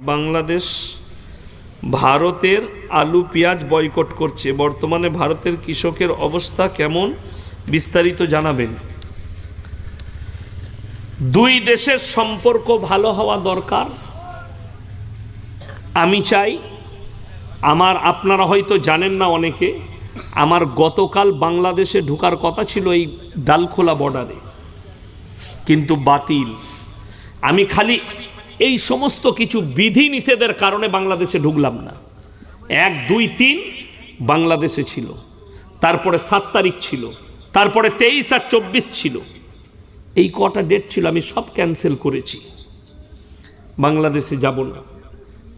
বাংলাদেশ ভারতের আলু পেঁয়াজ বয়কট করছে। বর্তমানে ভারতের কৃষকের অবস্থা কেমন? বিস্তারিত জানাবেন। দুই দেশের সম্পর্ক ভালো হওয়া দরকার। আমি চাই, আমার আপনারা হয়তো জানেন না অনেকে, আমার গতকাল বাংলাদেশে ঢোকার কথা ছিল এই ডালখোলা বর্ডারে কিন্তু বাতিল। আমি খালি এই সমস্ত কিছু বিধি নিষেধের কারণে বাংলাদেশে ঢুকলাম না। এক, দুই, তিন, বাংলাদেশে ছিল। তারপরে সাত তারিখ ছিল। তারপরে তেইশ আর চব্বিশ ছিল। এই কটা ডেট ছিল, আমি সব ক্যান্সেল করেছি। বাংলাদেশে যাব না।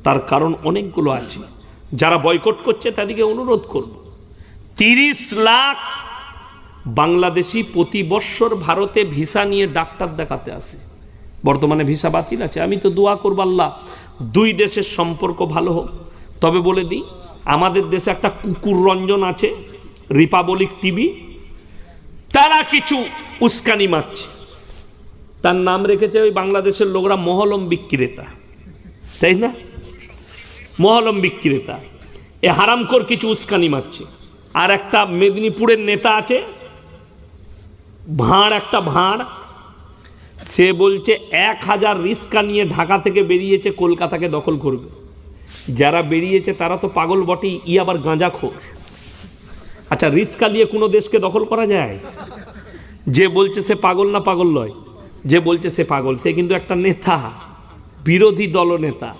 তার কারণ অনেকগুলো আছে। যারা বয়কট করছে, তাদেরকে অনুরোধ করব। তিরিশ লাখ বাংলাদেশি প্রতি বৎসর ভারতে ভিসা নিয়ে ডাক্তার দেখাতে আসে। বর্তমানে ভিসা বাতিল আছে। আমি তো দোয়া করব আল্লাহ, দুই দেশের সম্পর্ক ভালো হোক। তবে বলে দিই, আমাদের দেশে একটা কুকুর রঞ্জন আছে, রিপাবলিক টিভি। তারা কিছু উস্কানি মারছে। তার নাম রেখেছে ওই বাংলাদেশের লোকরা মহলম বিক্রেতা। তাই না? মহলম বিক্রেতা। এ হারামকর কিছু উস্কানি মারছে। আর একটা মেদিনীপুরের নেতা আছে, ভাঁড়, একটা ভাঁড়। সে বলছে, এক হাজার রিস্কা নিয়ে ঢাকা থেকে বেরিয়েছে, কলকাতাকে দখল করবে। যারা বেরিয়েছে তারা তো পাগল বটেই, ই আবার গাঁজা খোর আচ্ছা রিস্কা নিয়ে কোনো দেশকে দখল করা যায়? যে বলছে সে পাগল না পাগল নয়, যে বলছে সে পাগল, সে কিন্তু একটা নেতা, বিরোধী দলনেতা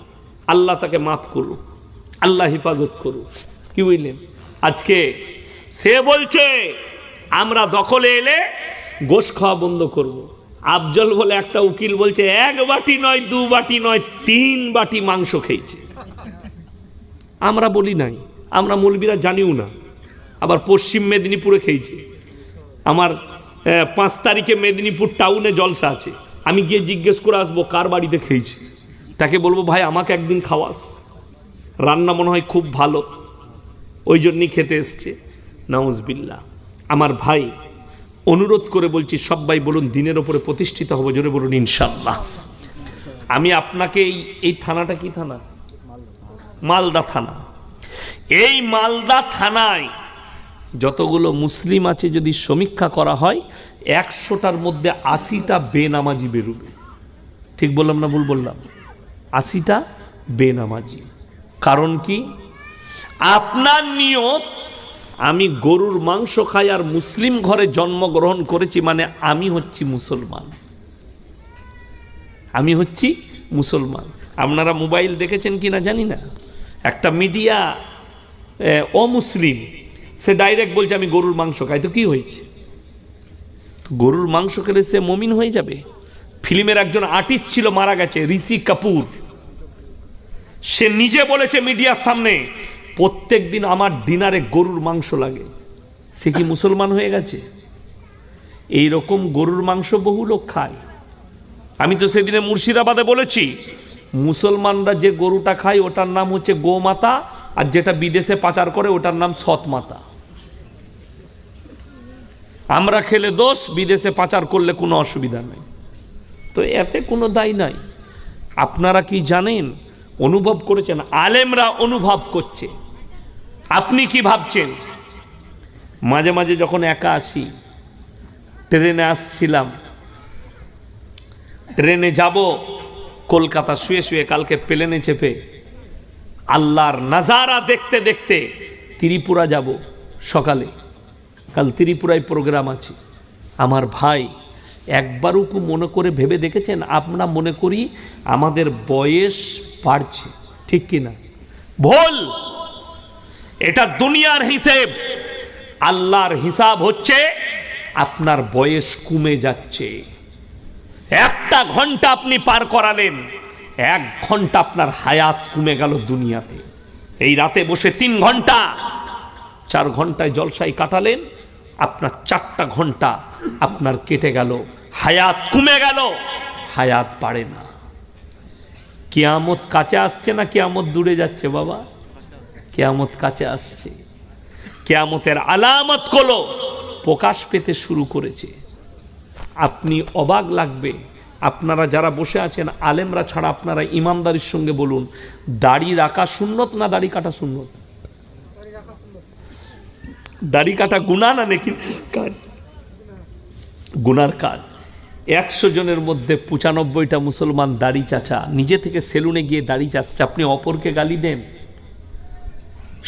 আল্লাহ তাকে মাফ করুক, আল্লাহ হেফাজত করুক। কি বুঝলেন? আজকে সে বলছে, আমরা দখলে এলে গোশ খাওয়া বন্ধ করব। আফজল বলে একটা উকিল বলছে, এক বাটি নয়, দু বাটি নয়, তিন বাটি মাংস খেয়েছে। আমরা বলি নাই, আমরা মৌলবীরা জানিও না। আবার পশ্চিম মেদিনীপুরে খেয়েছি। আমার পাঁচ তারিখে মেদিনীপুর টাউনে জলসা আছে। আমি গিয়ে জিজ্ঞেস করে আসব, কার বাড়িতে খেয়েছি? তাকে বলব, ভাই, আমাকে একদিন খাওয়াস। রান্না মনে হয় খুব ভালো। ওই জন্যই খেতে এসছে। নাউজবিল্লা আমার ভাই অনুরোধ করে বলছি সবাই বলুন, দিনের ওপরে প্রতিষ্ঠিত হব, জোরে বলুন ইনশাল্লাহ আমি আপনাকে এই এই থানাটা কি থানা? মালদা থানা। এই মালদা থানায় যতগুলো মুসলিম আছে, যদি সমীক্ষা করা হয়, একশোটার মধ্যে আশিটা বেনামাজি বেরোবে। ঠিক বললাম না ভুল বললাম? আশিটা বেনামাজি। কারণ কি? আপনার নিয়ত আমি গরুর মাংস খাই আর মুসলিম ঘরে জন্মগ্রহণ করেছি মানে আমি হচ্ছি মুসলমান। আমি হচ্ছি মুসলমান। আপনারা মোবাইল দেখেছেন কি না জানি না। একটা মিডিয়া অমুসলিম, সে ডাইরেক্ট বলছে আমি গরুর মাংস খাই। তো কি হয়েছে? তো গরুর মাংস খেলে সে মমিন হয়ে যাবে? ফিল্মের একজন আর্টিস্ট ছিল, মারা গেছে, ঋষি কাপুর। সে নিজে বলেছে মিডিয়ার সামনে প্রত্যেক দিন আমার ডিনারে গরুর মাংস লাগে। সে কি মুসলমান হয়ে গেছে? এই রকম গরুর মাংস বহু লোক খায়। আমি তো সেদিনে মুর্শিদাবাদে বলেছি, মুসলমানরা যে গরুটা খায়, ওটার নাম হচ্ছে গোমাতা, আর যেটা বিদেশে পাচার করে, ওটার নাম সৎ মাতা আমরা খেলে দোষ, বিদেশে পাচার করলে কোনো অসুবিধা নেই। তো এতে কোনো দায় নাই। আপনারা কি জানেন, অনুভব করেছেন? আলেমরা অনুভব করছে। আপনি কি ভাবছেন? মাঝে মাঝে যখন একা আসি, ট্রেনে আসছিলাম, ট্রেনে যাব, কলকাতা শুয়ে শুয়ে কালকে প্লেনে চেপে, আল্লাহর নাজারা দেখতে দেখতে ত্রিপুরা যাব সকালে। কাল ত্রিপুরায় প্রোগ্রাম আছে। আমার ভাই একবারও কু মনে করে ভেবে দেখেছেন? আমরা মনে করি আমাদের বয়স বাড়ছে। ঠিক কি না ভুল! এটা দুনিয়ার হিসেব। আল্লাহর হিসাব হচ্ছে আপনার বয়স কমে যাচ্ছে। একটা ঘণ্টা আপনি পার করালেন, এক ঘণ্টা আপনার হায়াত কমে গেল দুনিয়াতে। এই রাতে বসে তিন ঘণ্টা, চার ঘন্টায় জলসাই কাটালেন, আপনার চারটা ঘণ্টা আপনার কেটে গেল, হায়াত কমে গেল, হায়াত পারে না। কেয়ামত কাছে আসছে না কেয়ামত দূরে যাচ্ছে বাবা? কেয়ামত কাছে আসছে। কেয়ামতের আলামতগুলো প্রকাশ পেতে শুরু করেছে। আপনি অবাক লাগবে, আপনারা যারা বসে আছেন, আলেমরা ছাড়া আপনারা ইমানদারির সঙ্গে বলুন, দাড়ি রাখা সুন্নত না দাড়ি কাটা সুন্নত? দাড়ি কাটা গুণা না নাকি কাজ গুনার কাজ। একশো জনের মধ্যে পঁচানব্বইটা মুসলমান দাড়ি চাচা, নিজে থেকে সেলুনে গিয়ে দাড়ি চাচ্ছে, আপনি অপরকে গালি দেন?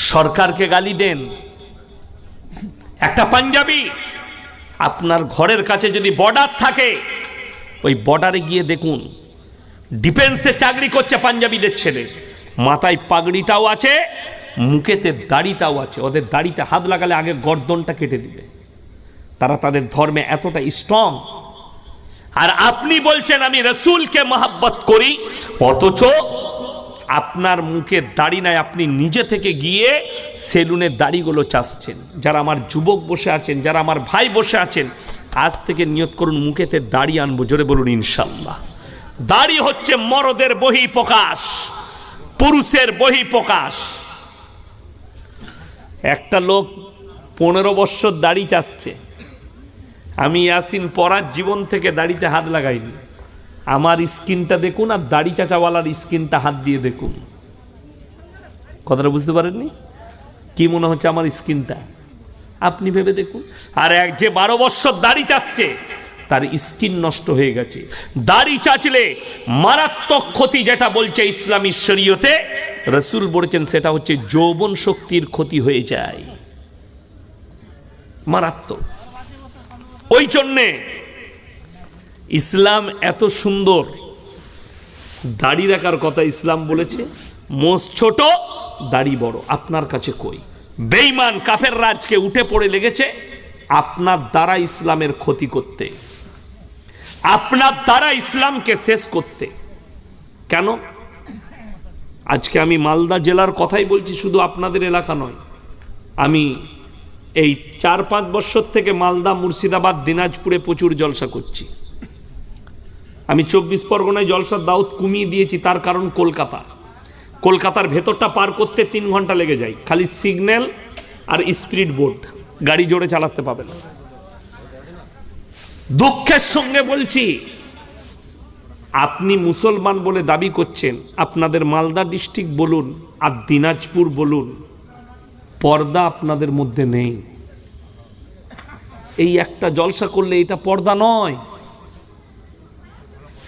সরকারকে গালি দেন। একটা পাঞ্জাবি, আপনার ঘরের কাছে যদি বর্ডার থাকে, ওই বর্ডারে গিয়ে দেখুন ডিফেন্সে চাকরি করছে পাঞ্জাবিদের ছেলে। মাথায় পাগড়িটাও আছে, মুখেতে দাড়িটাও আছে। ওদের দাড়িতে হাত লাগালে আগে গর্দনটা কেটে দিবে। তারা তাদের ধর্মে এতটা স্ট্রং আর আপনি বলছেন, আমি রসুলকে মহাব্বত করি, অথচ আপনার মুখে দাড়ি নাই, আপনি নিজে থেকে গিয়ে সেলুনের দাড়িগুলো চাচ্ছেন। যারা আমার যুবক বসে আছেন, যারা আমার ভাই বসে আছেন, আজ থেকে নিয়ত করুন, মুখেতে দাড়ি আনব, জোরে বলুন ইনশাল্লাহ দাড়ি হচ্ছে মরদের বহি প্রকাশ পুরুষের বহি প্রকাশ একটা লোক পনেরো বৎসর দাড়ি চাচ্ছে। আমি ইয়াসিন পড়ার জীবন থেকে দাড়িতে হাত লাগাইনি। আমার স্কিনটা দেখুন আর দাড়ি চাচাওয়ালার স্কিনটা হাত দিয়ে দেখুন। কথাটা বুঝতে পারেননি? কি মনে হচ্ছে আমার স্কিনটা? আপনি ভেবে দেখুন। আর এক যে বারো বৎসর দাড়ি চাচ্ছে, তার স্কিন নষ্ট হয়ে গেছে। দাড়ি চাচলে মারাত্মক ক্ষতি যেটা বলছে ইসলামী শরীয়তে, রসুল বলেছেন সেটা হচ্ছে যৌবন শক্তির ক্ষতি হয়ে যায়। মারাত্মক। ওই জন্যে ইসলাম এত সুন্দর। দাড়ি রাখার কথা ইসলাম বলেছে, মোষ ছোট, দাড়ি বড়। আপনার কাছে কই? বেইমান কাফের রাজকে উঠে পড়ে লেগেছে, আপনার দ্বারা ইসলামের ক্ষতি করতে। আপনার দ্বারা ইসলামকে শেষ করতে। কেন? আজকে আমি মালদা জেলার কথাই বলছি, শুধু আপনাদের এলাকা নয়। আমি এই চার পাঁচ বছর থেকে মালদা মুর্শিদাবাদ, দিনাজপুরে প্রচুর জলসা করছি। আমি চব্বিশ পরগনায় জলসার দাউদ কমিয়ে দিয়েছি, তার কারণ কলকাতা। কলকাতার ভেতরটা পার করতে তিন ঘণ্টা লেগে যায়। খালি সিগন্যাল আর স্পিড বোর্ড গাড়ি জোরে চালাতে পাবে না। দুঃখের সঙ্গে বলছি, আপনি মুসলমান বলে দাবি করছেন, আপনাদের মালদা ডিস্ট্রিক্ট বলুন আর দিনাজপুর বলুন, পর্দা আপনাদের মধ্যে নেই। এই একটা জলসা করলে এটা পর্দা নয়।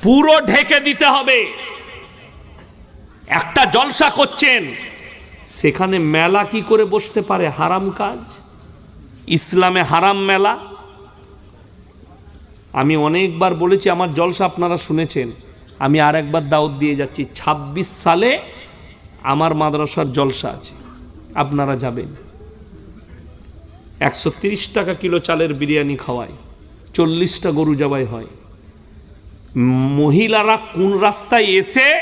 পুরো ঢেকে দিতে হবে। একটা জলসা করছেন, সেখানে মেলা কি করে বসতে পারে? হারাম কাজ? ইসলামে হারাম মেলা? আমি অনেকবার বলেছি, আমার জলসা আপনারা শুনেছেন। আমি আর একবার দাওয়াত দিয়ে যাচ্ছি। ২৬ সালে আমার মাদ্রাসার জলসা আছে। আপনারা যাবেন। একশো টাকা কিলো চালের বিরিয়ানি খাওয়ায়, চল্লিশটা গরু জবাই হয়। মহিলারা কোন রাস্তায় এসে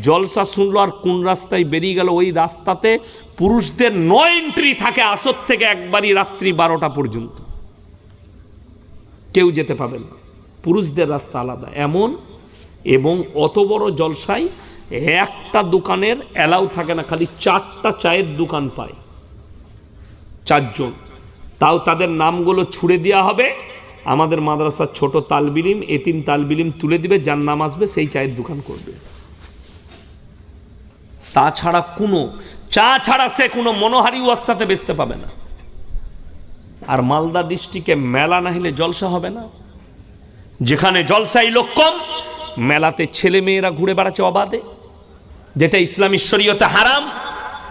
জলসা শুনলো আর কোন রাস্তায় বেরিয়ে গেল? ওই রাস্তাতে পুরুষদের ন এন্ট্রি থাকে আসর থেকে একবারই রাত্রি বারোটা পর্যন্ত। কেউ যেতে পাবে না। পুরুষদের রাস্তা আলাদা। এমন? এবং অত বড় জলসায় একটা দোকানের অ্যালাউ থাকে না, খালি চারটা চায়ের দোকান পায়। চারজন। তাও তাদের নামগুলো ছুড়ে দেওয়া হবে। আমাদের মাদ্রাসার ছোট তালবিলিম এতিম তালবিলিম তুলে দিবে যার নাম আসবে, সেই চায়ের দোকান করবে। তাছাড়া কোনো, চা ছাড়া সে কোনো মনোহারি ওয়াস্তাতে বেচতে পাবে না। আর মালদা ডিস্ট্রিক্টে মেলা না হলে জলসা হবে না। যেখানে জলসাই লোক কম, মেলাতে ছেলে মেয়েরা ঘুরে বেড়াচ্ছে অবাধে। যেটা ইসলাম ঈশ্বরীয়তে হারাম,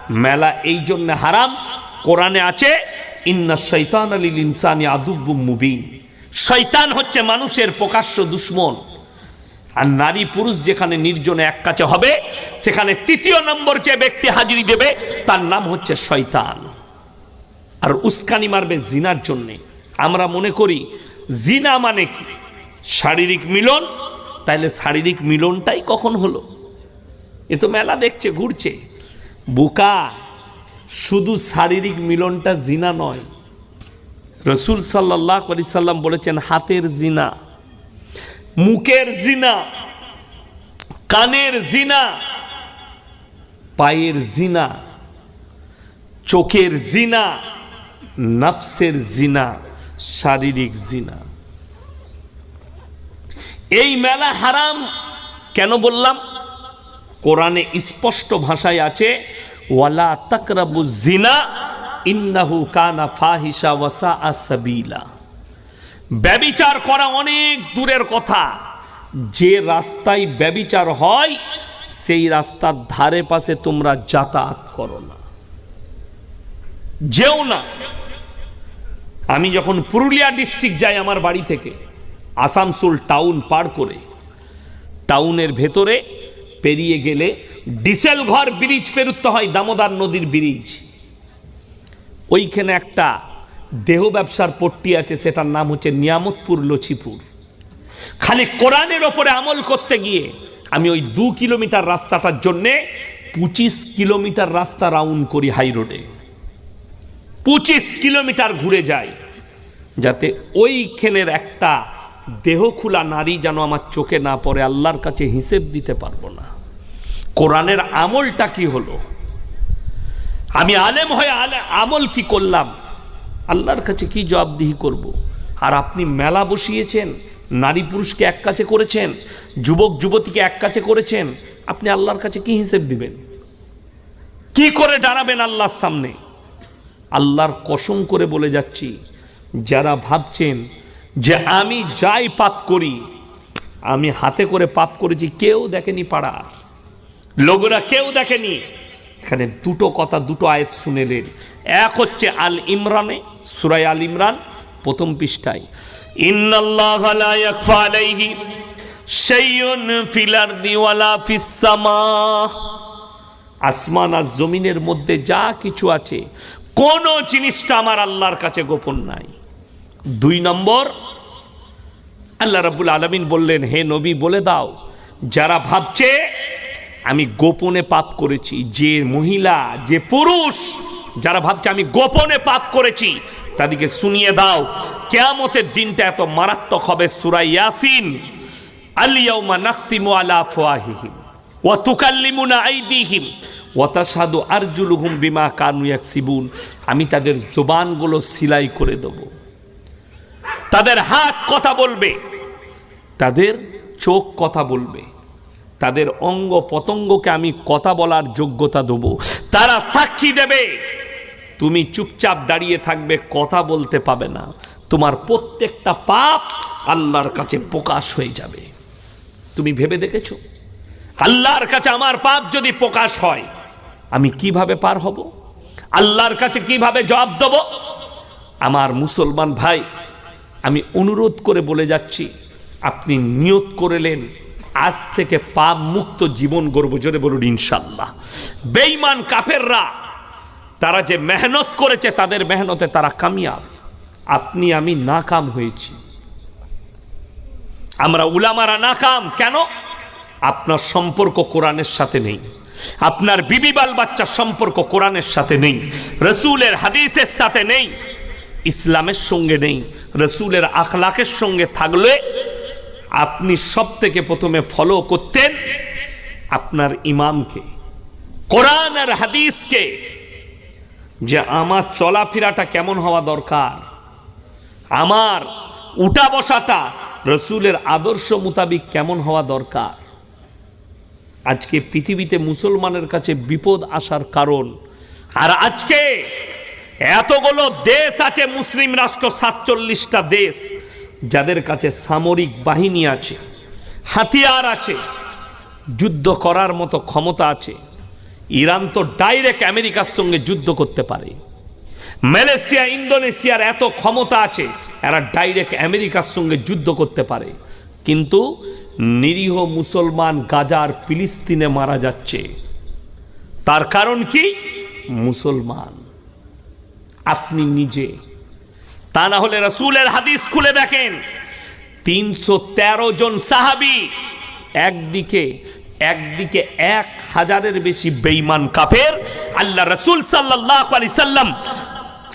মেলা এই জন্য হারাম। কোরআনে আছে, ইন্না শৈতান আলিল ইনসানি আদুব্বু মুবিন। শৈতান হচ্ছে মানুষের প্রকাশ্য দুশ্মন। আর নারী পুরুষ যেখানে নির্জনে এক কাছে হবে, সেখানে তৃতীয় নম্বর যে ব্যক্তি হাজিরি দেবে, তার নাম হচ্ছে শয়তান। আর উস্কানি মারবে জিনার জন্যে। আমরা মনে করি, জিনা মানে কি? শারীরিক মিলন, তাইলে শারীরিক মিলনটাই কখন হলো? এ তো মেলা দেখছে, ঘুরছে। বোকা, শুধু শারীরিক মিলনটা জিনা নয় রসুল সাল্লাহ আলি সাল্লাম বলেছেন, হাতের জিনা, মুখের জিনা, কানের জিনা, পায়ের জিনা, চোখের জিনা, নফসের জিনা, শারীরিক জিনা। এই মেলা হারাম কেন বললাম? কোরআনে স্পষ্ট ভাষায় আছে, ওয়ালা তাকরাবু জিনা ইন্নাহু কানা ফাহিসা ওয়াসা আসাবিলা ব্যবিচার করা অনেক দূরের কথা। যে রাস্তায় ব্যবিচার হয়, সেই রাস্তার ধারে পাশে তোমরা যাতায়াত করো না। যেও না। আমি যখন পুরুলিয়া ডিস্ট্রিক্ট যাই আমার বাড়ি থেকে, আসানসোল টাউন পার করে, টাউনের ভেতরে পেরিয়ে গেলে ডিসেল ঘর ব্রিজ পেরুতে হয়, দামোদর নদীর ব্রিজ। ওইখানে একটা দেহ ব্যবসার পট্টি আছে, সেটার নাম হচ্ছে নিয়ামতপুর লচিপুর। খালি কোরআনের ওপরে আমল করতে গিয়ে আমি ওই দু কিলোমিটার রাস্তাটার জন্যে পঁচিশ কিলোমিটার রাস্তা রাউন্ড করি হাই রোডে পঁচিশ কিলোমিটার ঘুরে যাই, যাতে ওইখানের একটা দেহ খোলা নারী যেন আমার চোখে না পড়ে, আল্লাহর কাছে হিসেব দিতে পারব না। কোরআনের আমলটা কি হলো? আমি আলেম হয়ে আলে আমল কি করলাম? আল্লাহর কাছে কি জবাবদিহি করব। আর আপনি মেলা বসিয়েছেন, নারী পুরুষকে এক কাছে করেছেন, যুবক যুবতীকে এক কাছে করেছেন, আপনি আল্লাহর কাছে কি হিসেব দিবেন? কি করে দাঁড়াবেন আল্লাহর সামনে? আল্লাহর কসম করে বলে যাচ্ছি, যারা ভাবছেন যে আমি যাই পাপ করি, আমি হাতে করে পাপ করেছি, কেউ দেখেনি পাড়া। লোকরা কেউ দেখেনি। এখানে দুটো কথা, দুটো আয়াত শুনেলেন। এক হচ্ছে আল ইমরানে সুরাই আল ইমরান, প্রথম পৃষ্ঠায়। আসমান আর জমিনের মধ্যে যা কিছু আছে, কোন জিনিসটা আমার আল্লাহর কাছে গোপন নাই। দুই নম্বর, আল্লাহ রাব্বুল আলামিন বললেন, হে নবী বলে দাও, যারা ভাবছে আমি গোপনে পাপ করেছি। যে মহিলা, যে পুরুষ যারা ভাবছে আমি গোপনে পাপ করেছি, তাদেরকে শুনিয়ে দাও, কেয়ামতের দিনটা এত মারাত্মক হবে সুরাই ইয়াসিন। আলিয়াউমা নাখতিমু আলা আফওয়াহিহিম, ওয়া তুকাল্লিমুনা আইদিহিম, ওয়া তাশহাদু আরজুলুহুম বিমা কানু ইয়াকসিবুন। আমি তাদের জবানগুলো সিলাই করে দেব। তাদের হাত কথা বলবে, তাদের চোখ কথা বলবে। তাদের অঙ্গ পতঙ্গকে আমি কথা বলার যোগ্যতা দেবো। তারা সাক্ষী দেবে। তুমি চুপচাপ দাঁড়িয়ে থাকবে, কথা বলতে পাবে না। তোমার প্রত্যেকটা পাপ আল্লাহর কাছে প্রকাশ হয়ে যাবে। তুমি ভেবে দেখেছ? আল্লাহর কাছে আমার পাপ যদি প্রকাশ হয়, আমি কীভাবে পার হব? আল্লাহর কাছে কীভাবে জবাব দেব? আমার মুসলমান ভাই, আমি অনুরোধ করে বলে যাচ্ছি, আপনি নিয়ত করলেন আজ থেকে পাপ মুক্ত জীবন গর্ব জোরে বলুন ইনশাল্লাহ বেঈমান কাফেররা, তারা যে মেহনত করেছে তাদের মেহনতে তারা কামিয়াব। আপনি, আমি নাকাম হয়েছি। আমরা উলামারা নাকাম, কেন? আপনার সম্পর্ক কোরআনের সাথে নেই। আপনার বিবি বাল বাচ্চার সম্পর্ক কোরআনের সাথে নেই। রসুলের হাদিসের সাথে নেই। ইসলামের সঙ্গে নেই। রসুলের আখলাকের সঙ্গে থাকলে আপনি সব থেকে প্রথমে ফলো করতেন আপনার ইমামকে, কোরআন আর হাদিসকে, যে আমার চলাফেরাটা কেমন হওয়া দরকার, আমার উঠা বসাটা রসুলের আদর্শ মোতাবিক কেমন হওয়া দরকার। আজকে পৃথিবীতে মুসলমানের কাছে বিপদ আসার কারণ, আর আজকে এতগুলো দেশ আছে, মুসলিম রাষ্ট্র সাতচল্লিশটা দেশ যাদের কাছে সামরিক বাহিনী আছে, হাতিয়ার আছে, যুদ্ধ করার মতো ক্ষমতা আছে, ইরান তো ডাইরেক্ট আমেরিকার সঙ্গে যুদ্ধ করতে পারে। মালয়েশিয়া, ইন্দোনেশিয়ার এত ক্ষমতা আছে, এরা ডাইরেক্ট আমেরিকার সঙ্গে যুদ্ধ করতে পারে। কিন্তু নিরীহ মুসলমান গাজার ফিলিস্তিনে মারা যাচ্ছে। তার কারণ কি? মুসলমান। আপনি নিজে তা না হলে রসুলের হাদিস খুলে দেখেন। তিনশো তেরো জন সাহাবি একদিকে একদিকে এক হাজারের বেশি বেইমান কাফের। আল্লাহ রসুল সাল্লাহ আলি সাল্লাম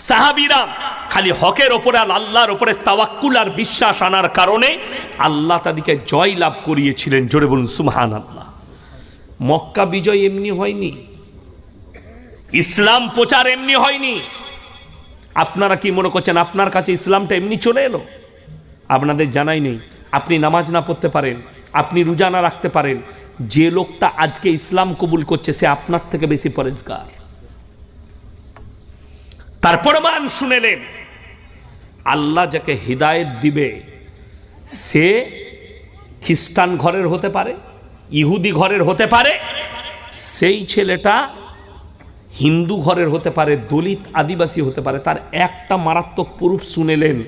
সাহাবিরা খালি হকের ওপরে আর আল্লাহর ওপরে তাওয়াক্কুল আর বিশ্বাস আনার কারণে আল্লাহ তাদেরকে জয় লাভ করিয়েছিলেন। জোরে বলুন সুমহান আল্লাহ মক্কা বিজয় এমনি হয়নি, ইসলাম প্রচার এমনি হয়নি আপনারা কি মনে করছেন আপনার কাছে ইসলামটা এমনি চলে এলো? আপনাদের জানাই নেই। আপনি নামাজ না পড়তে পারেন, আপনি রোজা না রাখতে পারেন, যে লোকটা আজকে ইসলাম কবুল করছে, সে আপনার থেকে বেশি পরেজগার। তার প্রমাণ শুনেলেন আল্লাহ যাকে হৃদায়ত দিবে, সে খ্রিস্টান ঘরের হতে পারে, ইহুদি ঘরের হতে পারে, সেই ছেলেটা হিন্দু ঘরের হতে পারে, দলিত আদিবাসী হতে পারে, তার একটা মারাত্মক প্রুফ শুনেলেন।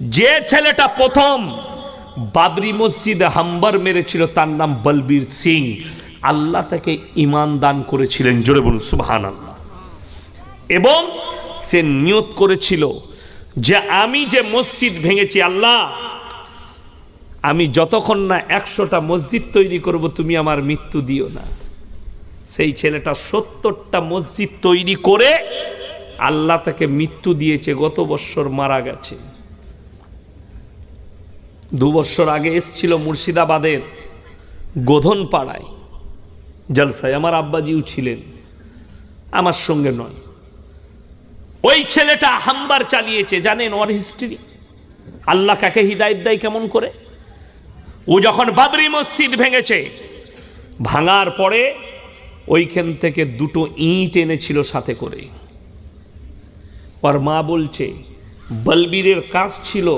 যে ছেলেটা প্রথম বাবরি মসজিদে হাম্বার মেরেছিল, তার নাম বলবীর সিং। আল্লাহ তাকে ইমান দান করেছিলেন, জোরে বলুন সুবহান আল্লাহ এবং সে নিয়ত করেছিল যে আমি যে মসজিদ ভেঙেছি, আল্লাহ, আমি যতক্ষণ না একশোটা মসজিদ তৈরি করব, তুমি আমার মৃত্যু দিও না। সেই ছেলেটা সত্তরটা মসজিদ তৈরি করে আল্লাহ তাকে মৃত্যু দিয়েছে, গত বৎসর মারা গেছে। দু বছর আগে এসছিল মুর্শিদাবাদের গোধন পাড়ায় জলসায় আমার আব্বাজিও ছিলেন, আমার সঙ্গে নয়। ওই ছেলেটা হাম্বার চালিয়েছে, জানেন ওর হিস্ট্রি আল্লাহ কাকে হৃদায়ত দেয় কেমন করে? ও যখন বাবরি মসজিদ ভেঙেছে, ভাঙার পরে ওইখান থেকে দুটো ইট এনেছিল সাথে করে। ওর মা বলছে, বলবীরের কাজ ছিল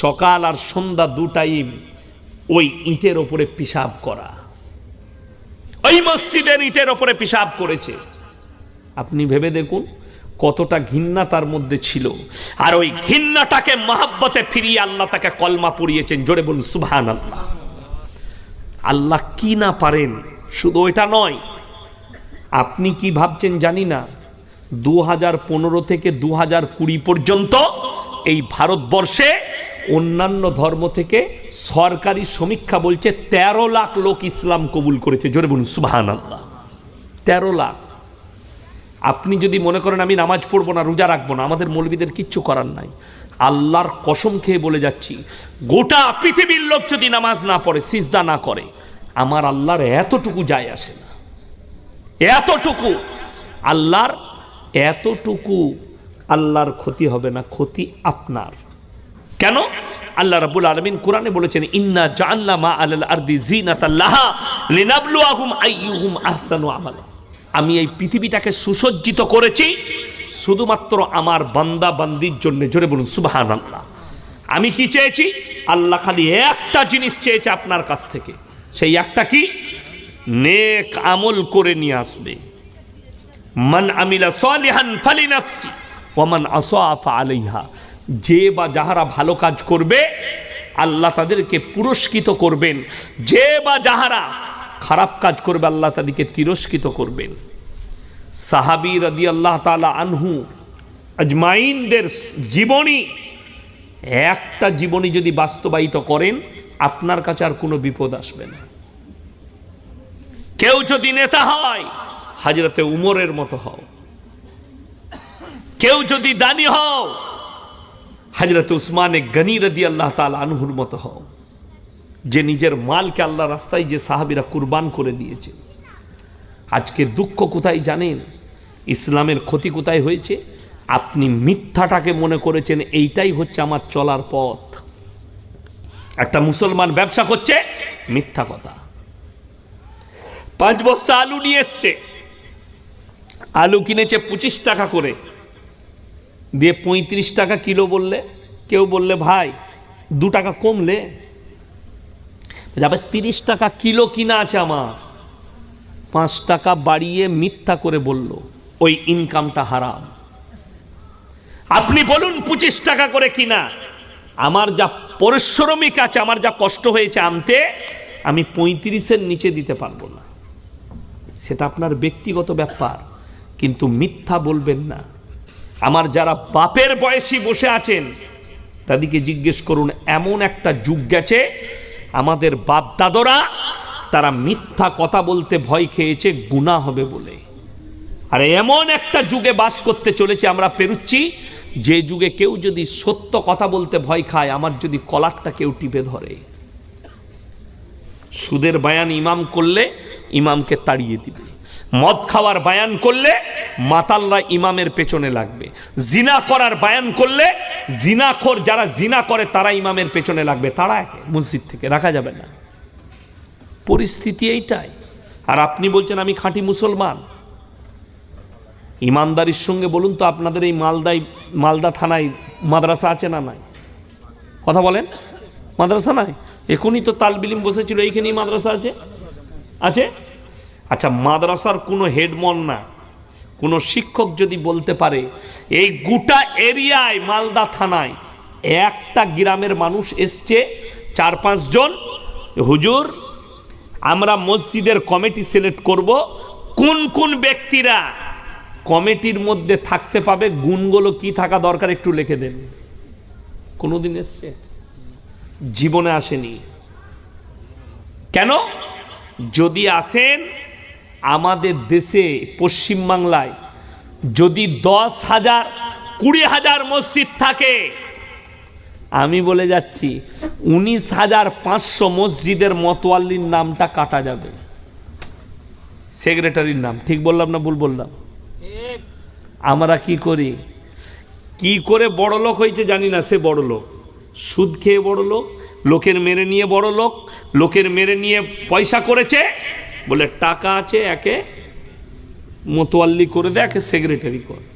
সকাল আর সন্ধ্যা দু টাইম ওই ইটের ওপরে পিসাব করা। ওই মসজিদের ইটের ওপরে পিসাব করেছে। আপনি ভেবে দেখুন কতটা ঘৃণা তার মধ্যে ছিল। আর ওই ঘৃণাটাকে মহাব্বতে ফিরিয়ে আল্লাহ তাকে কলমা পড়িয়েছেন জোরে বলুন সুবহান আল্লাহ আল্লাহ কি না পারেন, শুধু ওইটা নয় আপনি কি ভাবছেন জানি না দু হাজার পনেরো থেকে দু হাজার কুড়ি পর্যন্ত এই ভারতবর্ষে অন্যান্য ধর্ম থেকে সরকারি সমীক্ষা বলছে তেরো লাখ লোক ইসলাম কবুল করেছে। জোরে বলুন সুবহান আল্লাহ তেরো লাখ। আপনি যদি মনে করেন আমি নামাজ পড়ব না, রোজা রাখব না, আমাদের মৌলবীদের কিচ্ছু করার নাই। আল্লাহর কসম খেয়ে বলে যাচ্ছি, গোটা পৃথিবীর লোক যদি নামাজ না পড়ে, সিজদা না করে, আমার আল্লাহর এতটুকু যায় আসে না। এতটুকু। আল্লাহর এতটুকু আল্লাহর ক্ষতি হবে না, ক্ষতি আপনার। কেন? আল্লাহ রাব্বুল আলামিন কোরআনে বলেছেন, ইন্না আমালা। আমি এই পৃথিবীটাকে সুসজ্জিত করেছি শুধুমাত্র আমার বান্দা বান্দির জন্য। জোরে বলুন সুবহান আল্লাহ আমি কি চেয়েছি? আল্লাহ খালি একটা জিনিস চেয়েছে আপনার কাছ থেকে। সেই একটা কি? নেক আমল করে নিয়ে আসবে। মান আমিলা সালিহান ফালিনাফসি ওমান আসাফা আলাইহা। যে বা যাহারা ভালো কাজ করবে, আল্লাহ তাদেরকে পুরস্কৃত করবেন। যে বা যাহারা খারাপ কাজ করবে, আল্লাহ তাদেরকে তিরস্কৃত করবেন। সাহাবি রদি আল্লাহ তালা আনহু আজমাইনদের জীবনী, একটা জীবনী যদি বাস্তবায়িত করেন, আপনার কাছে আর কোনো বিপদ আসবে না। কেউ যদি নেতা হয়, হাজরতে উমরের মতো হও। কেউ যদি দানি হও, হাজরত উসমানে গনি রদি আল্লাহ তালা আনহুর মতো হও। যে নিজের মালকে আল্লাহ রাস্তায় যে সাহাবিরা কুরবান করে দিয়েছে। আজকে দুঃখ কোথায় জানেন? ইসলামের ক্ষতি কোথায় হয়েছে? আপনি মিথ্যাটাকে মনে করেছেন, এইটাই হচ্ছে আমার চলার পথ। একটা মুসলমান ব্যবসা করছে, মিথ্যা কথা। পাঁচ বস্তা আলু নিয়ে এসছে। আলু কিনেছে পঁচিশ টাকা করে। দিয়ে পঁয়ত্রিশ টাকা কিলো বললে, কেউ বললে, ভাই, দু টাকা কমলে? যাবে তিরিশ টাকা কিলো কিনা আছে আমার। পাঁচ টাকা বাড়িয়ে মিথ্যা করে বলল, ওই ইনকামটা হারাম। আপনি বলুন পঁচিশ টাকা করে কিনা। আমার যা পরিশ্রমিক আছে, আমার যা কষ্ট হয়েছে আনতে, আমি পঁয়ত্রিশের নিচে দিতে পারব না। সেটা আপনার ব্যক্তিগত ব্যাপার, কিন্তু মিথ্যা বলবেন না। আমার যারা বাপের বয়সী বসে আছেন, তাদেরকে জিজ্ঞেস করুন, এমন একটা যুগ গেছে, আমাদের বাপ দাদরা তারা মিথ্যা কথা বলতে ভয় খেয়েছে গুণা হবে বলে। আর এমন একটা যুগে বাস করতে চলেছে, আমরা পেরুচ্ছি, যে যুগে কেউ যদি সত্য কথা বলতে ভয় খায়, আমার যদি কলারটা কেউ টিপে ধরে। সুদের বায়ান ইমাম করলে ইমামকে তাড়িয়ে দিবে। মদ খাওয়ার বায়ান করলে মাতাল্লা ইমামের পেছনে লাগবে। জিনা করার বায়ান করলে জিনাখোর যারা জিনা করে তারা ইমামের পেছনে লাগবে। তারা একে, মসজিদ থেকে, রাখা যাবে না। পরিস্থিতি এইটাই। আর আপনি বলছেন, আমি খাঁটি মুসলমান। ইমানদারির সঙ্গে বলুন তো, আপনাদের এই মালদায়, মালদা থানায় মাদ্রাসা আছে না নাই? কথা বলেন। মাদ্রাসা নাই? এখনই তো তালবিলিম বসেছিল, এইখানেই মাদ্রাসা আছে? আছে? আচ্ছা মাদ্রাসার কোনো হেডমন না। কোনো শিক্ষক যদি বলতে পারে, এই গোটা এরিয়ায় মালদা থানায় একটা গ্রামের মানুষ এসছে, চার পাঁচজন হুজুর, আমরা মসজিদের কমিটি সিলেক্ট করব, কোন কোন ব্যক্তিরা কমিটির মধ্যে থাকতে পাবে, গুণগুলো কি থাকা দরকার একটু লিখে দেন। কোনোদিন এসছে? জীবনে আসেনি। কেন? যদি আসেন আমাদের দেশে পশ্চিমবাংলায় যদি দশ হাজার কুড়ি হাজার মসজিদ থাকে আমি বলে যাচ্ছি উনিশ হাজার পাঁচশো মসজিদের মতোয়াল্লির নামটা কাটা যাবে। সেক্রেটারির নাম ঠিক বললাম না ভুল বললাম? আমরা কি করি? কি করে বড় লোক হয়েছে জানি না সে বড় লোক সুদ খেয়ে বড় লোক, লোকের মেরে নিয়ে বড় লোক, লোকের মেরে নিয়ে পয়সা করেছে, বলে টাকা আছে একে, মোতোয়াল্লি করে দেয় একে সেক্রেটারি কর।